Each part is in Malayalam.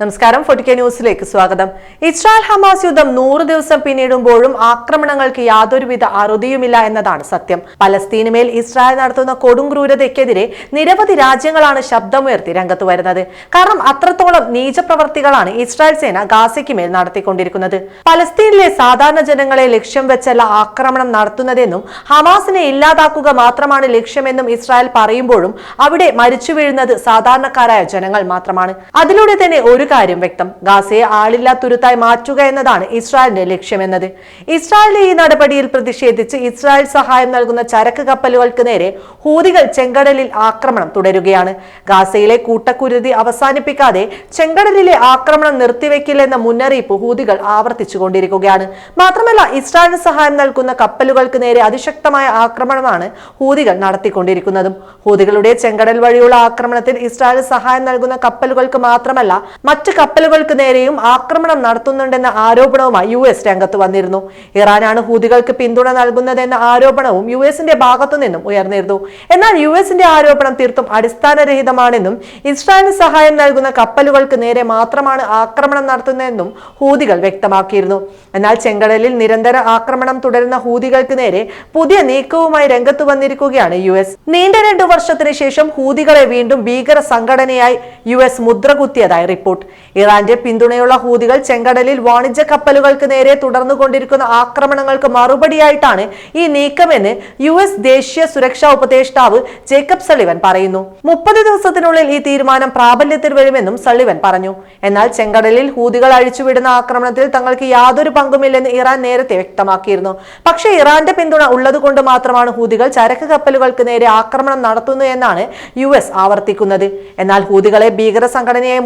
നമസ്കാരം. ഫോർട്ടിക്കെ ന്യൂസിലേക്ക് സ്വാഗതം. ഇസ്രായേൽ ഹമാസ് യുദ്ധം നൂറ് ദിവസം പിന്നിടുമ്പോഴും ആക്രമണങ്ങൾക്ക് യാതൊരുവിധ അറുതിയുമില്ല എന്നതാണ് സത്യം. പലസ്തീനുമേൽ ഇസ്രായേൽ നടത്തുന്ന കൊടുംക്രൂരതയ്ക്കെതിരെ നിരവധി രാജ്യങ്ങളാണ് ശബ്ദമുയർത്തി രംഗത്ത് വരുന്നത്. കാരണം അത്രത്തോളം നീചപ്രവർത്തികളാണ് ഇസ്രായേൽ സേന ഗാസയ്ക്ക് മേൽ നടത്തിക്കൊണ്ടിരിക്കുന്നത്. പലസ്തീനിലെ സാധാരണ ജനങ്ങളെ ലക്ഷ്യം വെച്ചല്ല ആക്രമണം നടത്തുന്നതെന്നും ഹമാസിനെ ഇല്ലാതാക്കുക മാത്രമാണ് ലക്ഷ്യമെന്നും ഇസ്രായേൽ പറയുമ്പോഴും അവിടെ മരിച്ചു വീഴുന്നത് സാധാരണക്കാരായ ജനങ്ങൾ മാത്രമാണ്. അതിലൂടെ തന്നെ ഒരു കാര്യം വ്യക്തം. ഗാസയെ ആളില്ലാ തുരുത്തായി മാറ്റുക എന്നതാണ് ഇസ്രായേലിന്റെ ലക്ഷ്യമെന്നത്. ഇസ്രായേലിന്റെ ഈ നടപടിയിൽ പ്രതിഷേധിച്ച് ഇസ്രായേൽ സഹായം നൽകുന്ന ചരക്ക് കപ്പലുകൾക്ക് നേരെ ഹൂതികൾ ചെങ്കടലിൽ ആക്രമണം തുടരുകയാണ്. ഗാസയിലെ കൂട്ടക്കുരുതി അവസാനിപ്പിക്കാതെ ചെങ്കടലിലെ ആക്രമണം നിർത്തിവെക്കില്ലെന്ന മുന്നറിയിപ്പ് ഹൂതികൾ ആവർത്തിച്ചുകൊണ്ടിരിക്കുകയാണ്. മാത്രമല്ല ഇസ്രായേലിന് സഹായം നൽകുന്ന കപ്പലുകൾക്ക് നേരെ അതിശക്തമായ ആക്രമണമാണ് ഹൂതികൾ നടത്തിക്കൊണ്ടിരിക്കുന്നതും. ഹൂതികളുടെ ചെങ്കടൽ വഴിയുള്ള ആക്രമണത്തിൽ ഇസ്രായേൽ സഹായം നൽകുന്ന കപ്പലുകൾക്ക് മാത്രമല്ല മറ്റ് കപ്പലുകൾക്ക് നേരെയും ആക്രമണം നടത്തുന്നുണ്ടെന്ന ആരോപണവുമായി യു എസ് രംഗത്ത് വന്നിരുന്നു. ഇറാനാണ് ഹൂതികൾക്ക് പിന്തുണ നൽകുന്നതെന്ന ആരോപണവും യു എസിന്റെ ഭാഗത്തുനിന്നും ഉയർന്നിരുന്നു. എന്നാൽ യു എസിന്റെ ആരോപണം തീർത്തും അടിസ്ഥാനരഹിതമാണെന്നും ഇസ്രായേലിന് സഹായം നൽകുന്ന കപ്പലുകൾക്ക് നേരെ മാത്രമാണ് ആക്രമണം നടത്തുന്നതെന്നും ഹൂതികൾ വ്യക്തമാക്കിയിരുന്നു. എന്നാൽ ചെങ്കടലിൽ നിരന്തര ആക്രമണം തുടരുന്ന ഹൂതികൾക്ക് നേരെ പുതിയ നീക്കവുമായി രംഗത്ത് വന്നിരിക്കുകയാണ് യു എസ്. നീണ്ട രണ്ടു വർഷത്തിന് ശേഷം ഹൂതികളെ വീണ്ടും ഭീകര സംഘടനയായി യു എസ് മുദ്രകുത്തിയതായി റിപ്പോർട്ട്. ഇറാന്റെ പിന്തുണയുള്ള ഹൂതികൾ ചെങ്കടലിൽ വാണിജ്യ കപ്പലുകൾക്ക് നേരെ തുടർന്നുകൊണ്ടിരിക്കുന്ന ആക്രമണങ്ങൾക്ക് മറുപടിയായിട്ടാണ് ഈ നീക്കമെന്ന് യു എസ് ദേശീയ സുരക്ഷാ ഉപദേഷ്ടാവ് ജേക്കബ് സളിവൻ പറയുന്നു. മുപ്പത് ദിവസത്തിനുള്ളിൽ ഈ തീരുമാനം പ്രാബല്യത്തിൽ വരുമെന്നും സളിവൻ പറഞ്ഞു. എന്നാൽ ചെങ്കടലിൽ ഹൂതികൾ അഴിച്ചുവിടുന്ന ആക്രമണത്തിൽ തങ്ങൾക്ക് യാതൊരു പങ്കുമില്ലെന്ന് ഇറാൻ നേരത്തെ വ്യക്തമാക്കിയിരുന്നു. പക്ഷേ ഇറാന്റെ പിന്തുണ ഉള്ളതുകൊണ്ട് മാത്രമാണ് ഹൂതികൾ ചരക്ക് കപ്പലുകൾക്ക് നേരെ ആക്രമണം നടത്തുന്നു എന്നാണ് യു ആവർത്തിക്കുന്നത്. എന്നാൽ ഹൂതികളെ ഭീകര സംഘടനയായി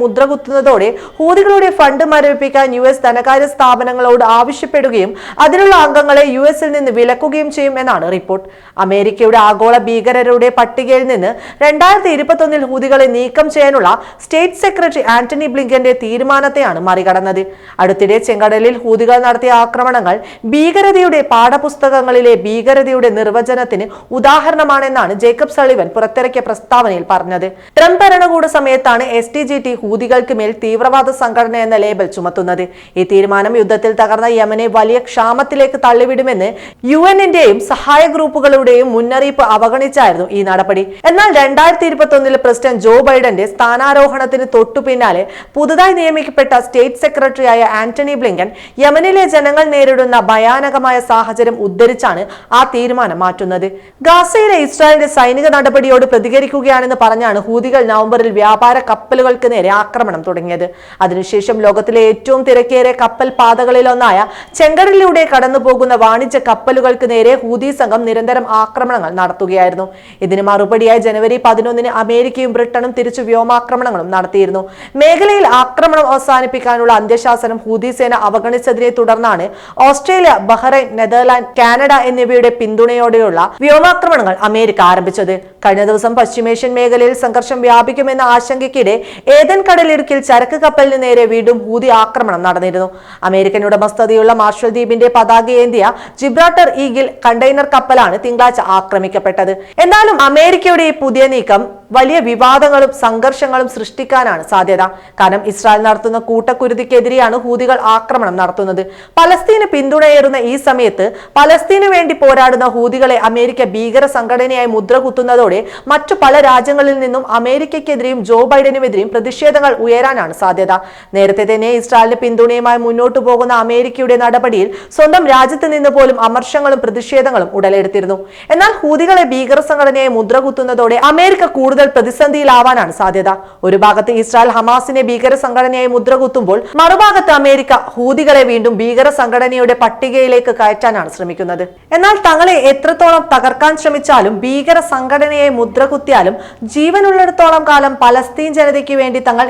മുദ്രകുത്തുന്നതോടെ ഹൂതികളുടെ ഫണ്ട് മരവിപ്പിക്കാൻ യു എസ് ധനകാര്യ സ്ഥാപനങ്ങളോട് ആവശ്യപ്പെടുകയും അതിനുള്ള അംഗങ്ങളെ യു എസിൽ നിന്ന് വിലക്കുകയും ചെയ്യും എന്നാണ് റിപ്പോർട്ട്. അമേരിക്കയുടെ ആഗോള ഭീകരരുടെ പട്ടികയിൽ നിന്ന് രണ്ടായിരത്തി ഇരുപത്തൊന്നിൽ ഹൂതികളെ നീക്കം ചെയ്യാനുള്ള സ്റ്റേറ്റ് സെക്രട്ടറി ആന്റണി ബ്ലിങ്കന്റെ തീരുമാനത്തെയാണ് മറികടന്നത്. അടുത്തിടെ ചെങ്കടലിൽ ഹൂതികൾ നടത്തിയ ആക്രമണങ്ങൾ ഭീകരതയുടെ പാഠപുസ്തകങ്ങളിലെ ഭീകരതയുടെ നിർവചനത്തിന് ഉദാഹരണമാണെന്നാണ് ജേക്കബ് സളിവൻ പുറത്തിറക്കിയ പ്രസ്താവനയിൽ പറഞ്ഞത്. ട്രംപ് ഭരണകൂട സമയത്താണ് എസ് ടി ജി ടി ഹൂതികൾക്ക് മേൽ തീവ്രവാദ സംഘടന എന്ന ലേബൽ ചുമത്തുന്നത്. ഈ തീരുമാനം യുദ്ധത്തിൽ തകർന്ന യമനെ വലിയ ക്ഷാമത്തിലേക്ക് തള്ളിവിടുമെന്ന് യു എന്നിന്റെയും സഹായ ഗ്രൂപ്പുകളുടെയും മുന്നറിയിപ്പ് അവഗണിച്ചായിരുന്നു ഈ നടപടി. എന്നാൽ രണ്ടായിരത്തി ഇരുപത്തി പ്രസിഡന്റ് ജോ ബൈഡന്റെ സ്ഥാനാരോഹണത്തിന് തൊട്ടു പിന്നാലെ പുതുതായി നിയമിക്കപ്പെട്ട സ്റ്റേറ്റ് സെക്രട്ടറിയായ ആന്റണി ബ്ലിങ്കൻ യമനിലെ ജനങ്ങൾ നേരിടുന്ന ഭയാനകമായ സാഹചര്യം ഉദ്ധരിച്ചാണ് ആ തീരുമാനം മാറ്റുന്നത്. ഗാസയിലെ ഇസ്രായേലിന്റെ സൈനിക നടപടിയോട് പ്രതികരിക്കുകയാണെന്ന് പറഞ്ഞാണ് ഹൂതികൾ നവംബറിൽ വ്യാപാര കപ്പലുകൾക്ക് നേരെ ആക്രമണം തുടങ്ങിയത്. അതിനുശേഷം ലോകത്തിലെ ഏറ്റവും തിരക്കേറിയ കപ്പൽ പാതകളിലൊന്നായ ചെങ്കടലിലൂടെ കടന്നു പോകുന്ന വാണിജ്യ കപ്പലുകൾക്ക് നേരെ ഹൂതി സംഘം നിരന്തരം ആക്രമണങ്ങൾ നടത്തുകയായിരുന്നു. ഇതിന് മറുപടിയായി ജനുവരി പതിനൊന്നിന് അമേരിക്കയും ബ്രിട്ടനും തിരിച്ചു വ്യോമാക്രമണങ്ങളും നടത്തിയിരുന്നു. മേഖലയിൽ ആക്രമണം അവസാനിപ്പിക്കാനുള്ള അന്ത്യശാസനം ഹൂതി സേന അവഗണിച്ചതിനെ തുടർന്നാണ് ഓസ്ട്രേലിയ ബഹ്റൈൻ നെതർലാൻഡ് കാനഡ എന്നിവയുടെ പിന്തുണയോടെയുള്ള വ്യോമാക്രമണങ്ങൾ അമേരിക്ക ആരംഭിച്ചത്. കഴിഞ്ഞ ദിവസം പശ്ചിമേഷ്യൻ മേഖലയിൽ സംഘർഷം വ്യാപിക്കുമെന്ന ആശങ്കയ്ക്കിടെ ഏതൻ കടലിടുക്കിൽ ചരക്ക് കപ്പലിന് നേരെ വീണ്ടും ഹൂതി ആക്രമണം നടന്നിരുന്നു. അമേരിക്കൻ ഉടമസ്ഥതയുള്ള മാർഷൽ ദ്വീപിന്റെ പതാകയേന്തിയ ജിബ്രാട്ടർ ഈഗിൽ കണ്ടെയ്നർ കപ്പലാണ് തിങ്കളാഴ്ച ആക്രമിക്കപ്പെട്ടത്. എന്നാലും അമേരിക്കയുടെ ഈ പുതിയ നീക്കം വലിയ വിവാദങ്ങളും സംഘർഷങ്ങളും സൃഷ്ടിക്കാനാണ് സാധ്യത. കാരണം ഇസ്രായേൽ നടത്തുന്ന കൂട്ടക്കുരുതിക്കെതിരെയാണ് ഹൂതികൾ ആക്രമണം നടത്തുന്നത്. പലസ്തീന് പിന്തുണയേറുന്ന ഈ സമയത്ത് പലസ്തീന് വേണ്ടി പോരാടുന്ന ഹൂതികളെ അമേരിക്ക ഭീകര സംഘടനയായി മുദ്ര കുത്തുന്നതോടെ മറ്റു പല രാജ്യങ്ങളിൽ നിന്നും അമേരിക്കയ്ക്കെതിരെയും ജോ ബൈഡനുമെതിരെയും പ്രതിഷേധങ്ങൾ ഉയരാനാണ് സാധ്യത. നേരത്തെ തന്നെ ഇസ്രായേലിന് പിന്തുണയുമായി മുന്നോട്ടു പോകുന്ന അമേരിക്കയുടെ നടപടിയിൽ സ്വന്തം രാജ്യത്ത് നിന്ന് പോലും അമർഷങ്ങളും പ്രതിഷേധങ്ങളും ഉടലെടുത്തിരുന്നു. എന്നാൽ ഹൂതികളെ ഭീകര സംഘടനയായി മുദ്രകുത്തുന്നതോടെ അമേരിക്ക കൂടുതൽ പ്രതിസന്ധിയിലാവാനാണ് സാധ്യത. ഒരു ഭാഗത്ത് ഇസ്രായേൽ ഹമാസിനെ ഭീകര സംഘടനയായി മുദ്രകുത്തുമ്പോൾ മറുഭാഗത്ത് അമേരിക്ക ഹൂതികളെ വീണ്ടും ഭീകര സംഘടനയുടെ പട്ടികയിലേക്ക് കയറ്റാനാണ് ശ്രമിക്കുന്നത്. എന്നാൽ തങ്ങളെ എത്രത്തോളം തകർക്കാൻ ശ്രമിച്ചാലും ഭീകര സംഘടനയെ മുദ്രകുത്തിയാലും ജീവനുള്ളിടത്തോളം കാലം പലസ്തീൻ ജനതയ്ക്ക് വേണ്ടി തങ്ങൾ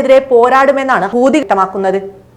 ഇസ്രായേലിനെതിരെ പോരാടുമെന്നാണ് ഹൂതി വ്യക്തമാക്കുന്നത്.